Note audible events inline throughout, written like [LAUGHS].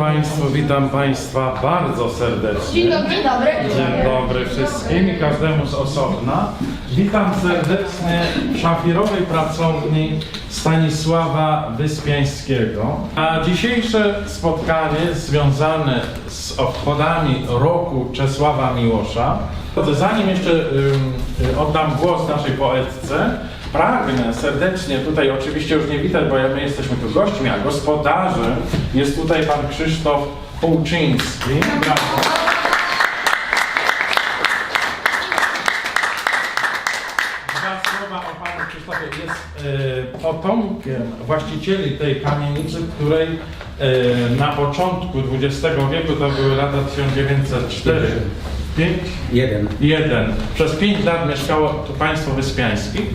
Państwu, witam Państwa bardzo serdecznie. Dzień dobry. Dzień dobry. Dzień dobry wszystkim i każdemu z osobna. Witam serdecznie w szafirowej pracowni Stanisława Wyspiańskiego. A dzisiejsze spotkanie związane z obchodami roku Czesława Miłosza. Zanim jeszcze oddam głos naszej poetce, pragnę serdecznie tutaj, oczywiście już nie widać, bo my jesteśmy tu gośćmi, a gospodarzem jest tutaj pan Krzysztof Półczyński. Brawo. Dwa słowa o panu Krzysztofie. Jest e, potomkiem właścicieli tej kamienicy, której e, na początku XX wieku, to były lata 1904, 5, Jeden. Jeden. Przez pięć lat mieszkało tu państwo wyspiańskich.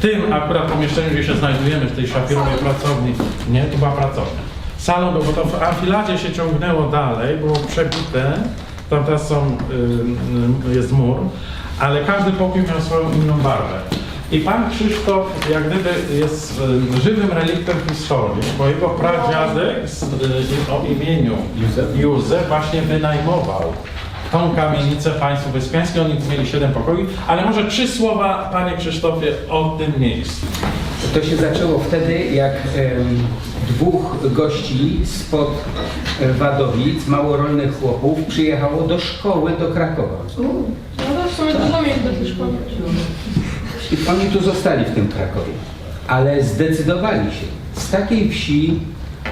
W tym akurat pomieszczeniu, gdzie się znajdujemy, w tej szafirowej pracowni, nie, tu była pracownia. Salon bo to w amfiladzie się ciągnęło dalej, było przebite, tam teraz są, y, y, jest mur, ale każdy pokój miał swoją inną barwę. I pan Krzysztof jak gdyby jest y, żywym reliktem historii, bo jego pradziadek z, y, o imieniu. Józef właśnie wynajmował tą kamienicę państwu wyspiańskim. Oni mieli 7 pokoi, ale może trzy słowa, panie Krzysztofie, o tym miejscu. To się zaczęło wtedy, jak em, dwóch gości spod e, Wadowic, małorolnych chłopów, przyjechało do szkoły do Krakowa. No to w sumie dużo miejsc do tej szkoły. I oni tu zostali w tym Krakowie. Ale zdecydowali się. Z takiej wsi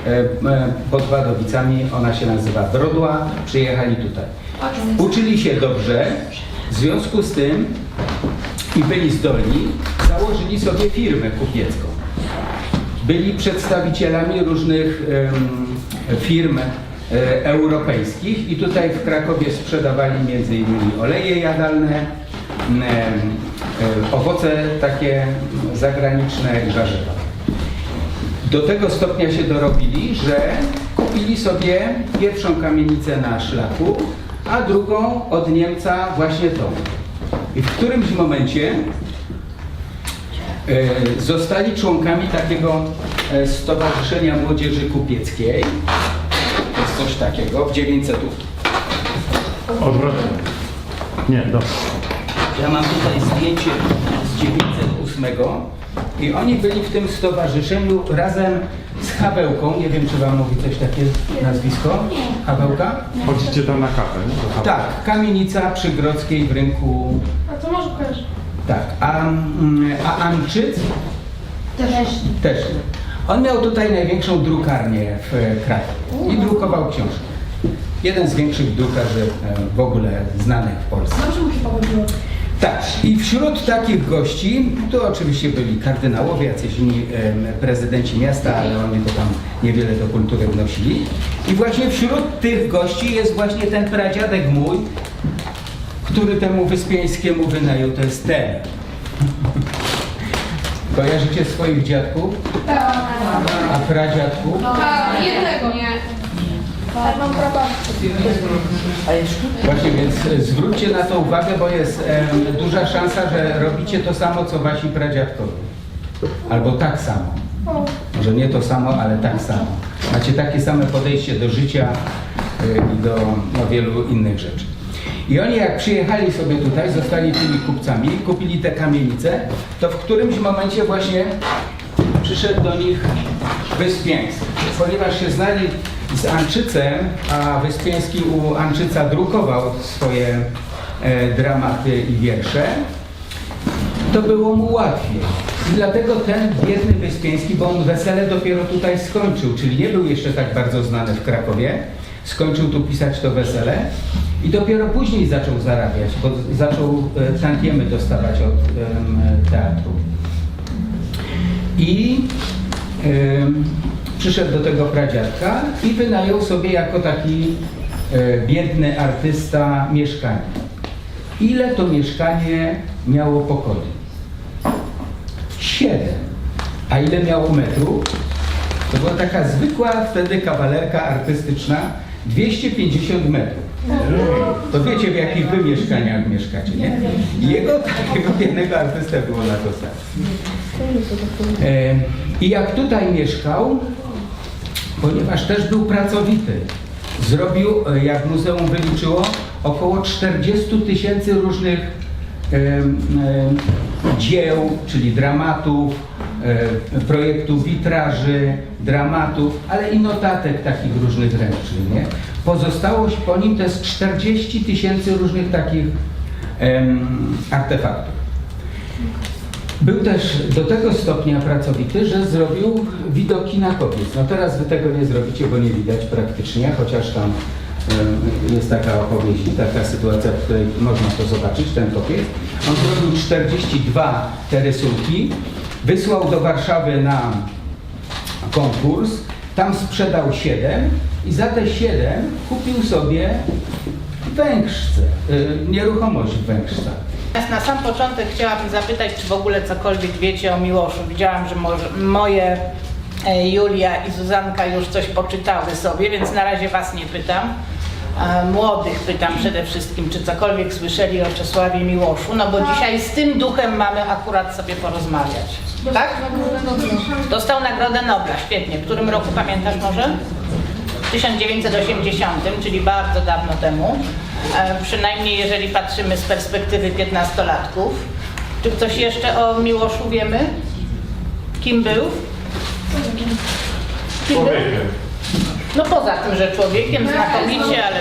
e, e, pod Wadowicami, ona się nazywa Brodła, przyjechali tutaj. Uczyli się dobrze, w związku z tym i byli zdolni, założyli sobie firmę kupiecką. Byli przedstawicielami różnych em, firm e, europejskich i tutaj w Krakowie sprzedawali m.in. oleje jadalne, e, owoce takie zagraniczne warzywa. Do tego stopnia się dorobili, że kupili sobie pierwszą kamienicę na szlaku, a drugą od Niemca właśnie tą. I w którymś momencie e, zostali członkami takiego e, Stowarzyszenia Młodzieży Kupieckiej. To jest coś takiego w 900. Odwrotnie. Nie, dobrze. Ja mam tutaj zdjęcie z 908 i oni byli w tym stowarzyszeniu razem Hawełką. Nie wiem, czy wam mówi coś takie nazwisko? Hawełka? Chodzicie tam na kawę, nie? Do. Tak, kamienica przy Grodzkiej w rynku. A to może kojarzy. Tak, a, mm, a Anczyc Też. też. On miał tutaj największą drukarnię w e, Krakowie i drukował książki. Jeden z większych drukarzy e, w ogóle znanych w Polsce. Dobrze mu się pochodziło. Tak, i wśród takich gości, to oczywiście byli kardynałowie, jacyś inni prezydenci miasta, ale oni to tam niewiele do kultury wnosili. I właśnie wśród tych gości jest właśnie ten pradziadek mój, który temu Wyspiańskiemu wynajął, to jest ten. Kojarzycie swoich dziadków? A pradziadków? A jednego. Nie. Tak, mam prawa. Właśnie, więc e, zwróćcie na to uwagę, bo jest em, duża szansa, że robicie to samo, co wasi pradziadkowie. Albo tak samo. Może nie to samo, ale tak samo. Macie takie same podejście do życia y, i do no, wielu innych rzeczy. I oni jak przyjechali sobie tutaj, zostali tymi kupcami, kupili te kamienice, to w którymś momencie właśnie przyszedł do nich Wyspiański. Ponieważ się znali z Anczycem, a Wyspiański u Anczyca drukował swoje e, dramaty i wiersze, to było mu łatwiej. I dlatego ten biedny Wyspiański, bo on wesele dopiero tutaj skończył, czyli nie był jeszcze tak bardzo znany w Krakowie, skończył tu pisać to wesele i dopiero później zaczął zarabiać, bo zaczął e, tantiemy dostawać od teatru. I przyszedł do tego pradziadka i wynajął sobie jako taki e, biedny artysta mieszkanie. Ile to mieszkanie miało pokoi? Siedem. A ile miało metrów? To była taka zwykła wtedy kawalerka artystyczna, 250 metrów. To wiecie, w jakich wy mieszkaniach mieszkacie, nie? Jego takiego biednego artystę było na to stać. E, I jak tutaj mieszkał, ponieważ też był pracowity. Zrobił, e, jak muzeum wyliczyło, około 40 tysięcy różnych em, em, dzieł, czyli dramatów, e, projektów witraży, dramatów, ale i notatek takich różnych ręcznych. Nie? Pozostałość po nim to jest 40 tysięcy różnych takich em, artefaktów. Był też do tego stopnia pracowity, że zrobił widoki na kobiet. No teraz wy tego nie zrobicie, bo nie widać praktycznie, chociaż tam em, jest taka opowieść i taka sytuacja, w której można to zobaczyć, ten kopiec. On zrobił 42 te rysunki, wysłał do Warszawy na konkurs, tam sprzedał 7 i za te 7 kupił sobie Węgrzce, y, nieruchomość w Węgrzcach. Na sam początek chciałabym zapytać, czy w ogóle cokolwiek wiecie o Miłoszu. Widziałam, że moje e, Julia i Zuzanka już coś poczytały sobie, więc na razie Was nie pytam. A Młodych pytam przede wszystkim, czy cokolwiek słyszeli o Czesławie Miłoszu, no bo dzisiaj z tym duchem mamy akurat sobie porozmawiać. Tak? Dostał Nagrodę Nobla, świetnie. W którym roku pamiętasz może? W 1980, czyli bardzo dawno temu. E, przynajmniej jeżeli patrzymy z perspektywy 15-latków. Czy coś jeszcze o Miłoszu wiemy? Kim był? Kim był? Człowiekiem. No poza tym, że człowiekiem znakomicie, ale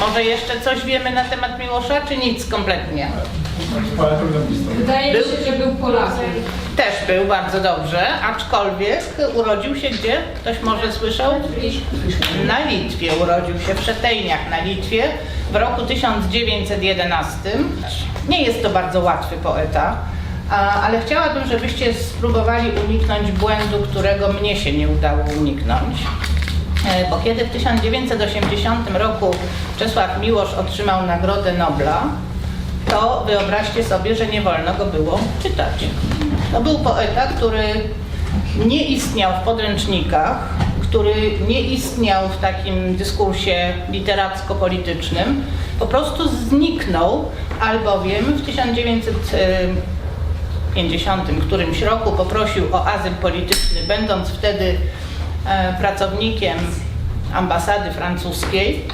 może jeszcze coś wiemy na temat Miłosza, czy nic kompletnie? Wydaje mi się, że był Polakiem. Też był bardzo dobrze, aczkolwiek urodził się gdzie? Ktoś może słyszał? Na Litwie. Urodził się w Szetejniach na Litwie w roku 1911. Nie jest to bardzo łatwy poeta, ale chciałabym, żebyście spróbowali uniknąć błędu, którego mnie się nie udało uniknąć. E, Bo kiedy w 1980 roku Czesław Miłosz otrzymał Nagrodę Nobla, to wyobraźcie sobie, że nie wolno go było czytać. To był poeta, który nie istniał w podręcznikach, który nie istniał w takim dyskursie literacko-politycznym, po prostu zniknął, albowiem w 1950 którymś roku poprosił o azyl polityczny, będąc wtedy e, pracownikiem ambasady francuskiej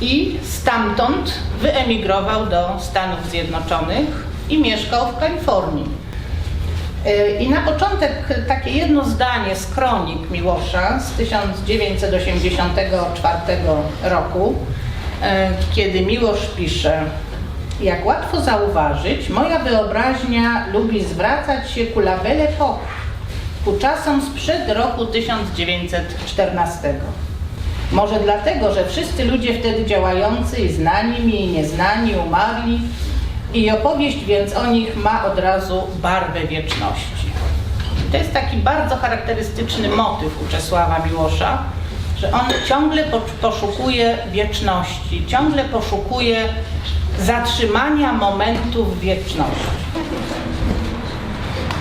i stamtąd wyemigrował do Stanów Zjednoczonych i mieszkał w Kalifornii. I na początek takie jedno zdanie z kronik Miłosza z 1984 roku, yy, kiedy Miłosz pisze jak łatwo zauważyć, moja wyobraźnia lubi zwracać się ku la belle époque, ku czasom sprzed roku 1914. Może dlatego, że wszyscy ludzie wtedy działający i znani mi i nieznani umarli i opowieść więc o nich ma od razu barwę wieczności. To jest taki bardzo charakterystyczny motyw u Czesława Miłosza, że on ciągle po- poszukuje wieczności, ciągle poszukuje zatrzymania momentu w wieczności.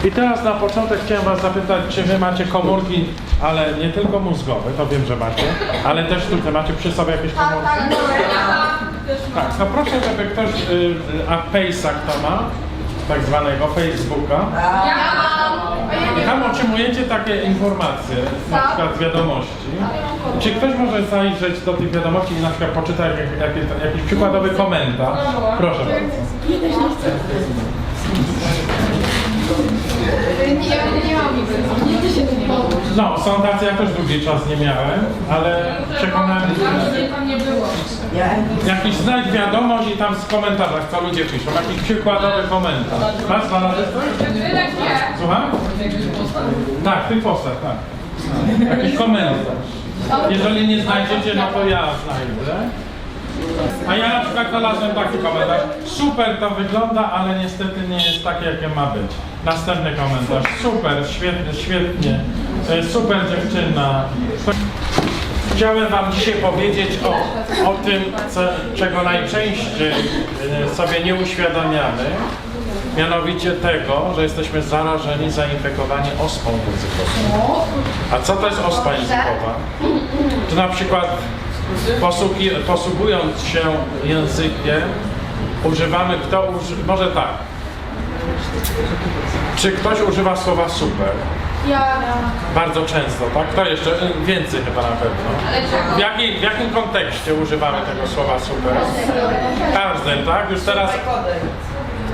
I teraz na początek chciałem Was zapytać, czy Wy macie komórki, ale nie tylko mózgowe, to wiem, że macie, ale też tutaj macie przy sobie jakieś komórki? Tak, no proszę, żeby ktoś, y, y, a Face'a kto ma, tak zwanego Facebooka, Ja mam. A ja nie i tam otrzymujecie takie informacje, na przykład z wiadomości. Czy ktoś może zajrzeć do tych wiadomości i na przykład poczytać jak, jak, jakiś przykładowy komentarz? Proszę bardzo. Nie, ja nie mam. No, są tacy, ja też długi czas nie miałem, ale przekonałem się, że Tam nie było. Jakiś znajdź wiadomość i tam w komentarzach, co ludzie piszą, jakiś przykładowy komentarz. Masz nie. Słucham? Tak, tych postach, tak. Jakiś komentarz. Jeżeli nie znajdziecie, no to ja znajdę. A ja na przykład znalazłem taki komentarz. Super to wygląda, ale niestety nie jest takie, jakie ma być. Następny komentarz. Super, świetnie, świetnie. E, Super dziewczyna. Chciałem Wam dzisiaj powiedzieć o, o tym, co, czego najczęściej e, sobie nie uświadamiamy. Mianowicie tego, że jesteśmy zarażeni, zainfekowani ospą językową. A co to jest ospa językowa? To na przykład posługi, posługując się językiem, używamy, kto uży, może tak. Czy ktoś używa słowa super? Ja. Bardzo często, tak? To jeszcze y, więcej chyba na pewno. W, jakiej, w jakim kontekście używamy tego słowa super? W każdym, tak? Już teraz.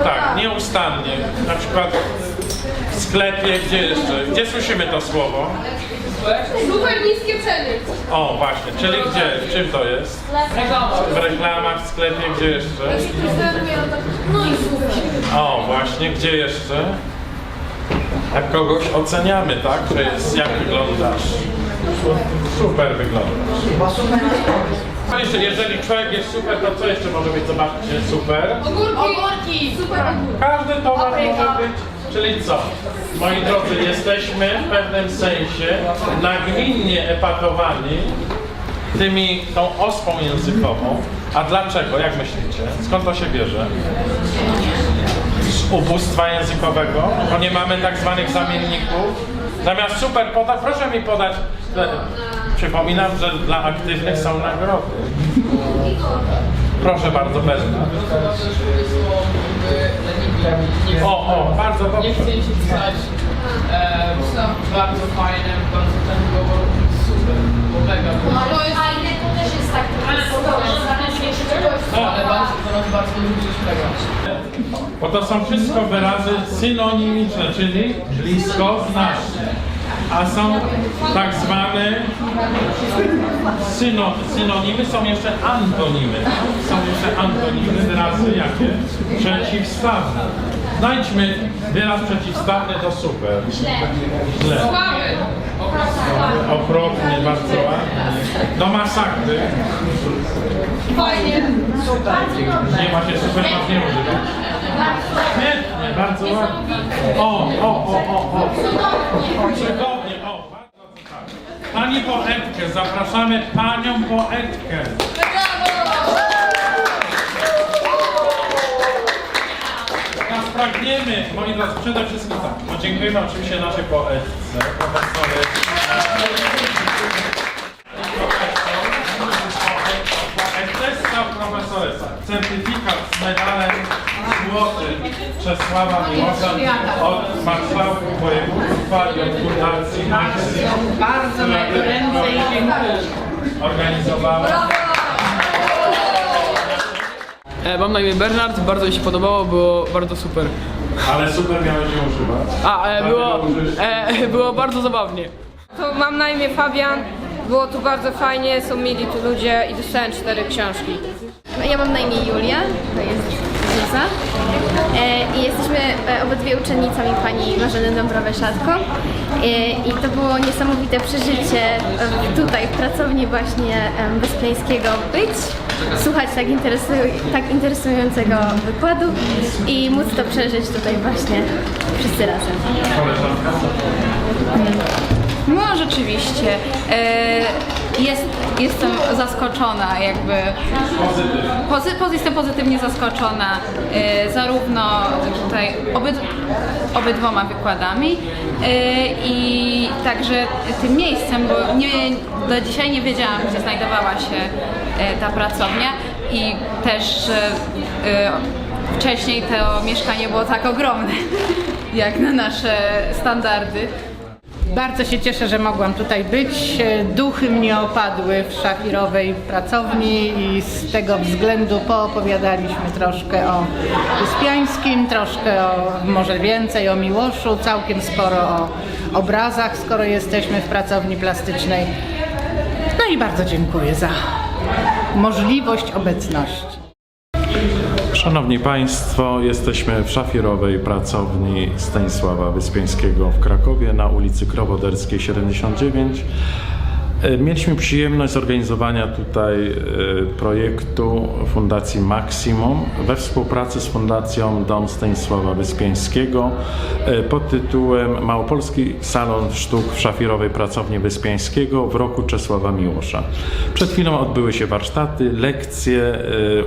Tak, nieustannie. Na przykład w sklepie, gdzie jeszcze? Gdzie słyszymy to słowo? Super niskie ceny. O, właśnie, czyli gdzie? W czym to jest? W reklamach, w sklepie, gdzie jeszcze? No i super. O, właśnie, gdzie jeszcze? Jak kogoś oceniamy, tak? Że jest, jak wyglądasz? Super wyglądasz. Jeszcze, jeżeli człowiek jest super, to co jeszcze może być? Zobaczcie, super. Ogórki. Ogórki. Super ogórki. Każdy towar może być. Czyli co? Moi drodzy, jesteśmy w pewnym sensie nagminnie epatowani tymi, tą ospą językową. A dlaczego? Jak myślicie? Skąd to się bierze? Ubóstwa językowego, bo nie mamy tak zwanych zamienników. Zamiast super podać, proszę mi podać. e, Przypominam, że dla aktywnych są nagrody. Proszę bardzo, Bernard. O, o, bardzo Nie dobrze. chcę ci pisać e, bardzo fajne, bardzo ten było super, mega. To jest fajne, to też jest tak. Ale bardzo, Bo to są wszystko wyrazy synonimiczne, czyli blisko znaczne. A są tak zwane syno, synonimy, są jeszcze antonimy. Są jeszcze antonimy, wyrazy jakie? Przeciwstawne. Znajdźmy wyraz przeciwstawny do super. Źle. Okropnie, bardzo ładnie. Do masakry. Fajnie. Nie macie super masz nie używać. Świetnie, bardzo ładnie. O, o, o, o, o. Cudownie, o. bardzo tak. Pani poetkę, zapraszamy panią poetkę. Pragniemy, moi drodzy, przede wszystkim tak. No, dziękujemy oczywiście naszej poetce, profesory. Poetessa profesoresa. Certyfikat z medalem złotym Czesława Miłosza od marszałku województwa i od fundacji Maxim. Bardzo najgoręcej dziękuję. Organizowała. E, mam na imię Bernard, bardzo mi się podobało, było bardzo super. Ale super miałeś ją używać. A, e, było, e, [LAUGHS] było bardzo zabawnie. To mam na imię Fabian. Było tu bardzo fajnie, są mili tu ludzie i dostałem cztery książki. Ja mam na imię Julia, to jest Liza. E, I jesteśmy e, obydwie uczennicami pani Marzeny Dąbrowy-Szatko. E, I to było niesamowite przeżycie e, tutaj w pracowni właśnie em, Wyspiańskiego być, słuchać tak, interesuj- tak interesującego wykładu i móc to przeżyć tutaj właśnie wszyscy razem. No rzeczywiście. E, jest, jestem zaskoczona jakby. Pozy, jestem pozytywnie zaskoczona e, zarówno tutaj obyd, obydwoma wykładami e, i także tym miejscem, bo nie, do dzisiaj nie wiedziałam, gdzie znajdowała się e, ta pracownia i też wcześniej to mieszkanie było tak ogromne [LAUGHS] jak na nasze standardy. Bardzo się cieszę, że mogłam tutaj być. Duchy mnie opadły w szafirowej pracowni i z tego względu poopowiadaliśmy troszkę o Wyspiańskim, troszkę o, może więcej o Miłoszu, całkiem sporo o obrazach, skoro jesteśmy w pracowni plastycznej. No i bardzo dziękuję za możliwość obecności. Szanowni Państwo, jesteśmy w szafirowej pracowni Stanisława Wyspiańskiego w Krakowie na ulicy Krowoderskiej 79. E, Mieliśmy przyjemność zorganizowania tutaj e, projektu Fundacji Maximum we współpracy z Fundacją Dom Stanisława Wyspiańskiego e, pod tytułem Małopolski Salon Sztuk w Szafirowej Pracowni Wyspiańskiego w roku Czesława Miłosza. Przed chwilą odbyły się warsztaty, lekcje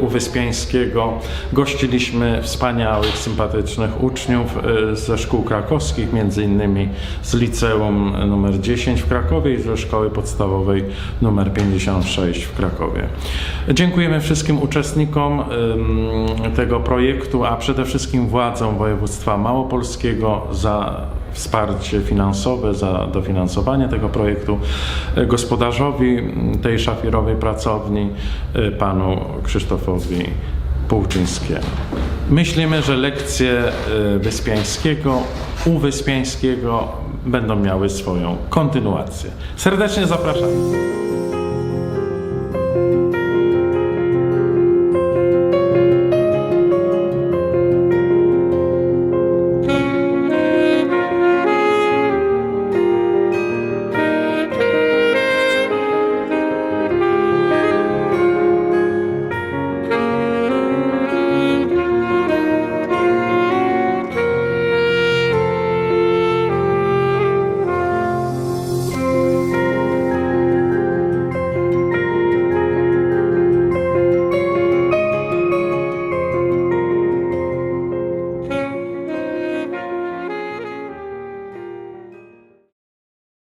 u Wyspiańskiego. Gościliśmy wspaniałych, sympatycznych uczniów ze szkół krakowskich, między innymi z liceum numer 10 w Krakowie i ze szkoły podstawowej numer 56 w Krakowie. Dziękujemy wszystkim uczestnikom tego projektu, a przede wszystkim władzom województwa małopolskiego za wsparcie finansowe, za dofinansowanie tego projektu e, gospodarzowi tej szafirowej pracowni, e, panu Krzysztofowi Półczyńskiemu. Myślimy, że lekcje e, Wyspiańskiego, u Wyspiańskiego będą miały swoją kontynuację. Serdecznie zapraszamy.